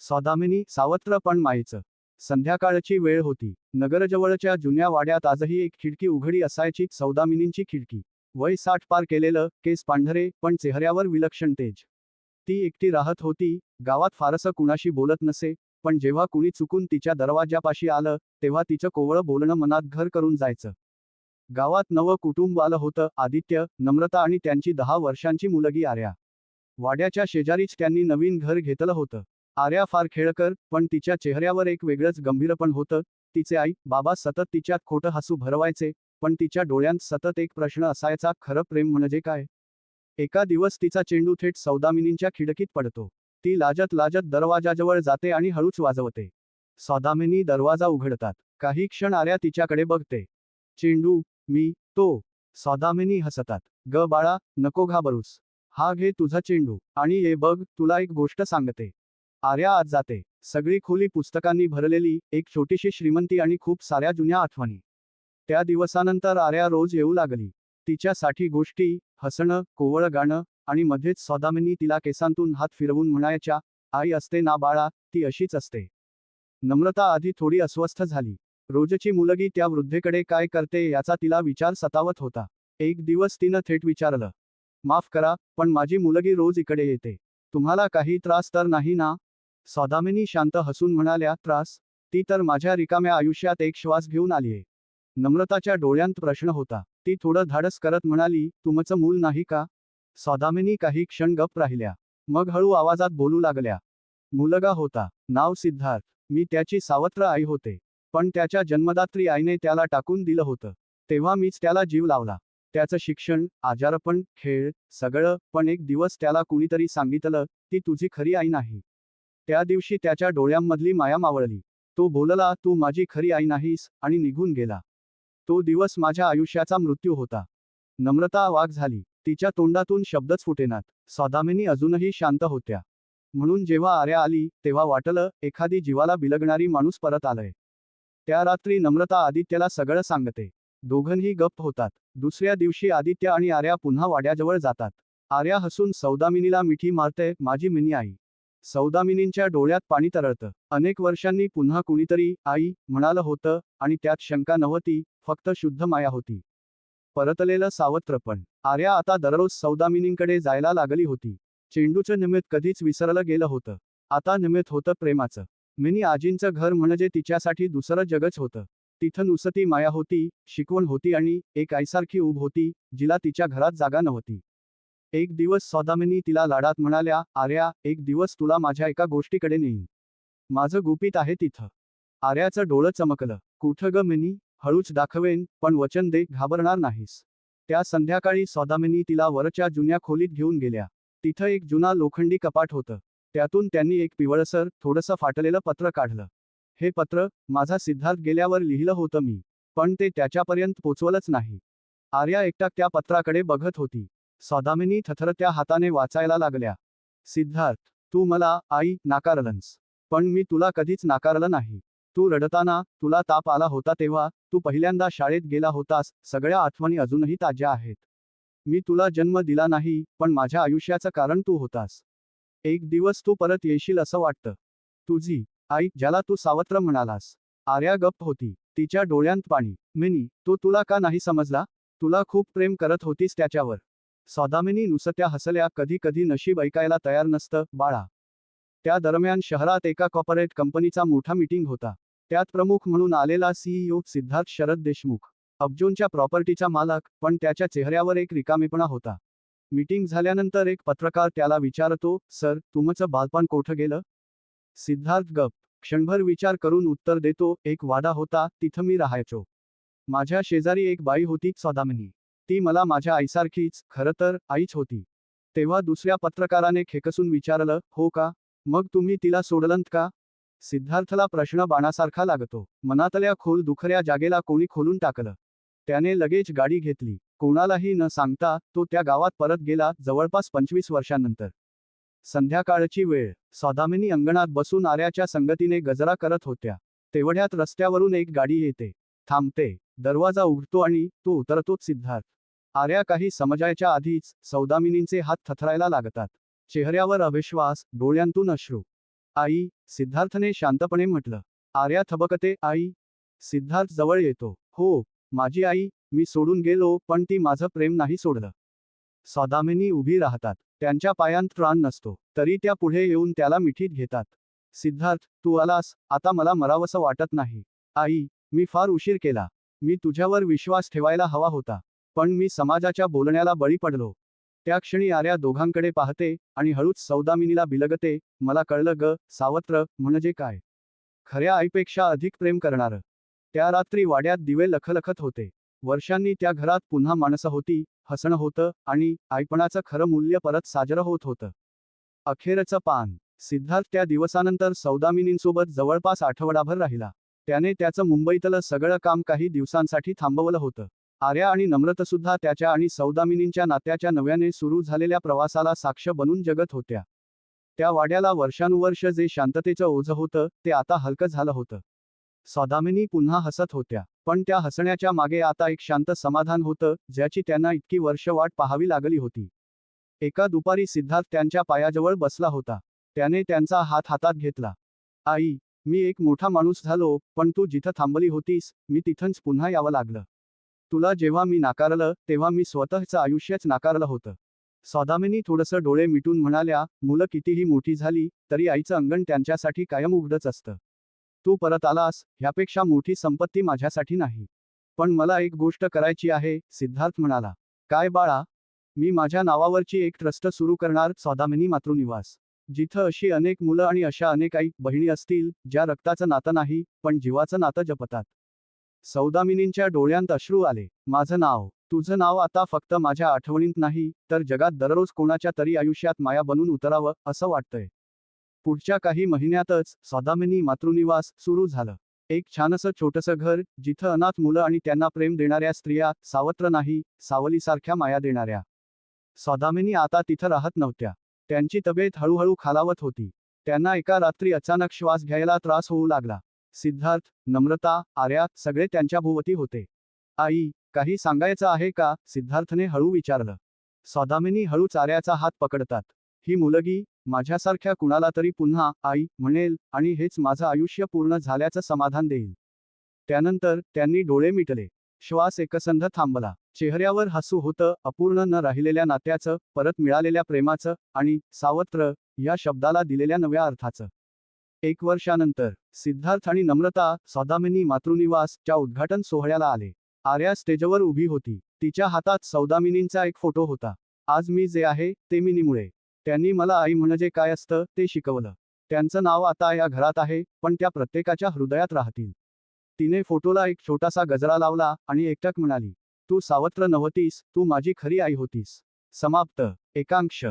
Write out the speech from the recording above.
सौदामिनी सावत्र पण मायचं संध्याकाळची वेळ होती. नगरजवळच्या जुन्या वाड्यात आजही एक खिडकी उघडी असायची सौदामिनींची खिडकी. वय साठ पार केलेलं केस पांढरे पण चेहऱ्यावर विलक्षण तेज. ती एकटी राहत होती गावात फारसं कुणाशी बोलत नसे पण जेव्हा कुणी चुकून तिच्या दरवाजापाशी आलं तेव्हा तिचं कोवळं बोलणं मनात घर करून जायचं. गावात नवं कुटुंब आलं होतं आदित्य नम्रता आणि त्यांची दहा वर्षांची मुलगी आर्या. वाड्याच्या शेजारीच त्यांनी नवीन घर घेतलं होतं. आर्या फार खेळकर पण तिच्या चेहऱ्यावर एक वेगळंच गंभीरपण होतं. तिचे आई बाबा सतत तिच्यात खोटं हसू भरवायचे पण तिच्या डोळ्यांत सतत एक प्रश्न असायचा खरं प्रेम म्हणजे काय? एका दिवस तिचा चेंडू थेट सौदामिनींच्या खिडकीत पडतो. ती लाजत लाजत दरवाजाजवळ जाते आणि हळूच वाजवते. सौदामिनी दरवाजा उघडतात. काही क्षण आर्या तिच्याकडे बघते. चेंडू मी तो. सौदामिनी हसतात. ग बाळा नको घाबरूस. हा घे तुझा चेंडू. आणि ये बघ तुला एक गोष्ट सांगते. आर्या आज जाते. सगळी खोली पुस्तकांनी भरलेली एक छोटीशी श्रीमंती आणि खूप साऱ्या जुन्या आठवणी. त्या दिवसानंतर आर्या रोज येऊ लागली. तिच्यासाठी गोष्टी हसणं कोवळं गाणं आणि मध्येच सौदामिनी तिला केसांतून हात फिरवून म्हणायच्या आई असते ना बाळा ती अशीच असते. नम्रता आधी थोडी अस्वस्थ झाली. रोजची मुलगी त्या वृद्धेकडे काय करते याचा तिला विचार सतावत होता. एक दिवस तिनं थेट विचारलं माफ करा पण माझी मुलगी रोज इकडे येते. तुम्हाला काही त्रास तर नाही ना? सौदामिनी शांत हसून म्हणाल्या त्रास ती तर माझ्या रिकाम्या आयुष्यात एक श्वास घेऊन आलीये. नम्रताच्या डोळ्यांत प्रश्न होता. ती थोडं धाडस करत म्हणाली तुमचं मूल नाही का? सौदामिनी काही क्षण गप राहिल्या. मग हळू आवाजात बोलू लागल्या. मुलगा होता. नाव सिद्धार्थ. मी त्याची सावत्र आई होते. पण त्याच्या जन्मदात्री आईने त्याला टाकून दिलं होतं. तेव्हा मीच त्याला जीव लावला. त्याचं शिक्षण आजारपण खेळ सगळं पण एक दिवस त्याला कुणीतरी सांगितलं ती तुझी खरी आई नाही. त्या दिवशी त्याच्या डोळ्यांमधली माया मावळली तो बोलला तू माझी खरी आई नाहीस आणि निघून गेला. तो दिवस माझ्या आयुष्याचा मृत्यू होता. नम्रता वाघ झाली. तिच्या तोंडातून शब्दच फुटेनात. सौदामिनी अजूनही शांत होत्या. म्हणून जेव्हा आर्या आली तेव्हा वाटलं एखादी जीवाला बिलगणारी माणूस परत आलंय. त्या रात्री नम्रता आदित्यला सगळं सांगते. दोघंही गप्प होतात. दुसऱ्या दिवशी आदित्य आणि आर्या पुन्हा वाड्याजवळ जातात. आर्या हसून सौदामिनीला मिठी मारते माझी मिनी आई सौदामिनींच्या डोळ्यात पाणी तरळतं. अनेक वर्षांनी पुन्हा कुणीतरी आई म्हणालं होतं आणि त्यात शंका नव्हती फक्त शुद्ध माया होती. परतलेलं सावत्रपण आर्या आता दररोज सौदामिनींकडे जायला लागली होती. चेंडूचं निमित्त कधीच विसरलं गेलं होतं. आता निमित्त होतं प्रेमाचं. मिनी आजींचं घर म्हणजे तिच्यासाठी दुसरं जगच होतं. तिथं नुसती माया होती शिकवण होती आणि एक आईसारखी उभ होती जिला तिच्या घरात जागा नव्हती. एक दिवस सौदामिनी तिला लाडात म्हणाल्या आर्या एक दिवस तुला माझ्या एका गोष्टीकडे नेईन. माझं गुपित आहे तिथं. आर्याचं डोळं चमकलं. कुठं ग मिनी? हळूच दाखवेन पण वचन दे घाबरणार नाहीस. त्या संध्याकाळी सौदामिनी तिला वरच्या जुन्या खोलीत घेऊन गेल्या. तिथं एक जुना लोखंडी कपाट होतं. त्यातून त्यांनी एक पिवळसर थोडंसं फाटलेलं पत्र काढलं. हे पत्र माझा सिद्धार्थ गेल्यावर लिहिलं होतं मी पण ते त्याच्यापर्यंत पोचवलंच नाही. आर्या एकटा त्या पत्राकडे बघत होती. सौदामिनी थथरत्या हाताने वाचायला लागल्या. सिद्धार्थ तू मला आई नाकारलंस. पण मी तुला कधीच नाकारलं नाही. तू रडताना तुला ताप आला होता तेव्हा तू पहिल्यांदा शाळेत गेला होतास सगळ्या आठवणी अजूनही ताज्या आहेत. मी तुला जन्म दिला नाही पण माझ्या आयुष्याचं कारण तू होतास. एक दिवस तू परत येशील असं वाटतं. तुझी आई ज्याला तू सावत्र म्हणालास. आर्या गप्प होती. तिच्या डोळ्यांत पाणी. मिनी तो तुला का नाही समजला? तुला खूप प्रेम करत होतीस त्याच्यावर. सौदामिनी नुसत्या हसल्या कधी कधी नशीब ऐकायला तयार नसतं बाळा. त्या दरम्यान शहरात एका कॉर्पोरेट कंपनीचा मोठा मीटिंग होता. त्यात प्रमुख म्हणून आलेला सीईओ सिद्धार्थ शरद देशमुख. अब्जोनच्या प्रॉपर्टीचा मालक पण त्याच्या चेहऱ्यावर एक रिकामेपणा होता. मीटिंग झाल्यानंतर एक पत्रकार त्याला विचारतो सर तुमचं बालपण कोठं गेलं? सिद्धार्थ गप क्षणभर विचार करून उत्तर देतो एक वाडा होता तिथं मी राहायचो. माझ्या शेजारी एक बाई होती सौदामिनी. ती मला माझ्या आईसारखीच खरं तर आईच होती. तेव्हा दुसऱ्या पत्रकाराने खेकसून विचारलं हो का? मग तुम्ही तिला सोडलंत का? सिद्धार्थला प्रश्न बाणासारखा लागतो. मनातल्या खोल दुखऱ्या जागेला कोणी खोलून टाकलं. त्याने लगेच गाडी घेतली. कोणालाही न सांगता तो त्या गावात परत गेला जवळपास पंचवीस वर्षांनंतर. संध्याकाळची वेळ. सौदामिनी अंगणात बसून आर्याच्या संगतीने गजरा करत होत्या. तेवढ्यात रस्त्यावरून एक गाडी येते. थांबते. दरवाजा उघडतो आणि तो उतरतोच सिद्धार्थ. आर्या काही समजायच्या आधीच सौदामिनींचे हात थथरायला लागतात. चेहऱ्यावर अविश्वास डोळ्यांतून अश्रू. आई सिद्धार्थने शांतपणे म्हटलं. आर्या थबकते आई. सिद्धार्थ जवळ येतो. हो माझी आई मी सोडून गेलो पण ती माझं प्रेम नाही सोडलं. सौदामिनी उभी राहतात. त्यांच्या पायांत प्राण नसतो. तरी त्या पुढे येऊन त्याला मिठीत घेतात. सिद्धार्थ तू आलास आता मला मरावसं वाटत नाही. आई मी फार उशीर केला. मी तुझ्यावर विश्वास ठेवायला हवा होता. पण मी समाजाच्या बोलण्याला बळी पडलो. त्या क्षणी आर्या दोघांकडे पाहते आणि हळूच सौदामिनीला बिलगते मला कळलं ग सावत्र म्हणजे काय? खऱ्या आईपेक्षा अधिक प्रेम करणारं. त्या रात्री वाड्यात दिवे लखलखत होते. वर्षांनी त्या घरात पुन्हा माणसं होती हसणं होतं आणि आईपणाचं खरं मूल्य परत साजरं होत होतं. अखेरचं पान. सिद्धार्थ त्या दिवसानंतर सौदामिनींसोबत जवळपास आठवडाभर राहिला. त्याने त्याचं मुंबईतलं सगळं काम काही दिवसांसाठी थांबवलं होतं. आर्या आणि नम्रतसुद्धा त्याच्या आणि सौदामिनींच्या नात्याच्या नव्याने सुरू झालेल्या प्रवासाला साक्ष बनून जगत होत्या. त्या वाड्याला वर्षानुवर्ष जे शांततेचं ओझं होतं ते आता हलकं झालं होतं. सौदामिनी पुन्हा हसत होत्या पण त्या हसण्याच्या मागे आता एक शांत समाधान होतं ज्याची त्यांना इतकी वर्ष वाट पाहावी लागली होती. एका दुपारी सिद्धार्थ त्यांच्या पायाजवळ बसला होता. त्याने त्यांचा हात हातात घेतला. आई मी एक मोठा माणूस झालो पण तू जिथं थांबली होतीस मी तिथंच पुन्हा यावं लागलं. तुला जेव्हा मी नाकारलं तेव्हा मी स्वतःचं आयुष्यच नाकारलं होतं. सौदामिनी थोडंसं डोळे मिटून म्हणाल्या मुलं कितीही मोठी झाली तरी आईचं अंगण त्यांच्यासाठी कायम उघडच असतं. तू परत आलास ह्यापेक्षा मोठी संपत्ती माझ्यासाठी नाही. पण मला एक गोष्ट करायची आहे सिद्धार्थ म्हणाला. काय बाळा? मी माझ्या नावावरची एक ट्रस्ट सुरू करणार सौदामिनी मातृनिवास. जिथं अशी अनेक मुलं आणि अशा अनेक आई बहिणी असतील ज्या रक्ताचं नातं नाही पण जीवाचं नातं जपतात. सौदामिनींच्या डोळ्यांत अश्रू आले. माझं नाव तुझं नाव आता फक्त माझ्या आठवणीत नाही तर जगात दररोज कोणाच्या तरी आयुष्यात माया बनून उतरावं असं वाटतंय. पुढच्या काही महिन्यातच सौदामिनी मातृनिवास सुरू झालं. एक छानसं छोटंसं घर जिथं अनाथ मुलं आणि त्यांना प्रेम देणाऱ्या स्त्रिया सावत्र नाही सावलीसारख्या माया देणाऱ्या. सौदामिनी आता तिथं राहत नव्हत्या. त्यांची तब्येत हळूहळू खालावत होती. त्यांना एका रात्री अचानक श्वास घ्यायला त्रास होऊ लागला. सिद्धार्थ नम्रता आर्या सगळे त्यांच्या भोवती होते. आई काही सांगायचं आहे का? सिद्धार्थने हळू विचारलं. सौदामिनी हळू चाऱ्याचा हात पकडतात. ही मुलगी माझ्यासारख्या कुणाला तरी पुन्हा आई म्हणेल आणि हेच माझं आयुष्य पूर्ण झाल्याचं समाधान देईल. त्यानंतर त्यांनी डोळे मिटले. श्वास एकसंध थांबला. चेहऱ्यावर हसू होतं अपूर्ण न राहिलेल्या नात्याचं परत मिळालेल्या प्रेमाचं आणि सावत्र या शब्दाला दिलेल्या नव्या अर्थाचं. एक वर्षानंतर सिद्धार्थ आणि नम्रता सौदामिनी मातृनिवास च्या उद्घाटन सोहळ्याला आले. आर्या स्टेजवर उभी होती. तिच्या हातात सौदामिनींचा एक फोटो होता. आज मी जे आहे ते मिनीमुळे. त्यांनी मला आई म्हणजे काय असतं ते शिकवलं. त्यांचं नाव आता या घरात आहे पण त्या प्रत्येकाच्या हृदयात राहतील. तिने फोटोला एक छोटासा गजरा लावला आणि एकटक म्हणाली तू सावत्र नव्हतीस तू माझी खरी आई होतीस. समाप्त. एकांक्ष.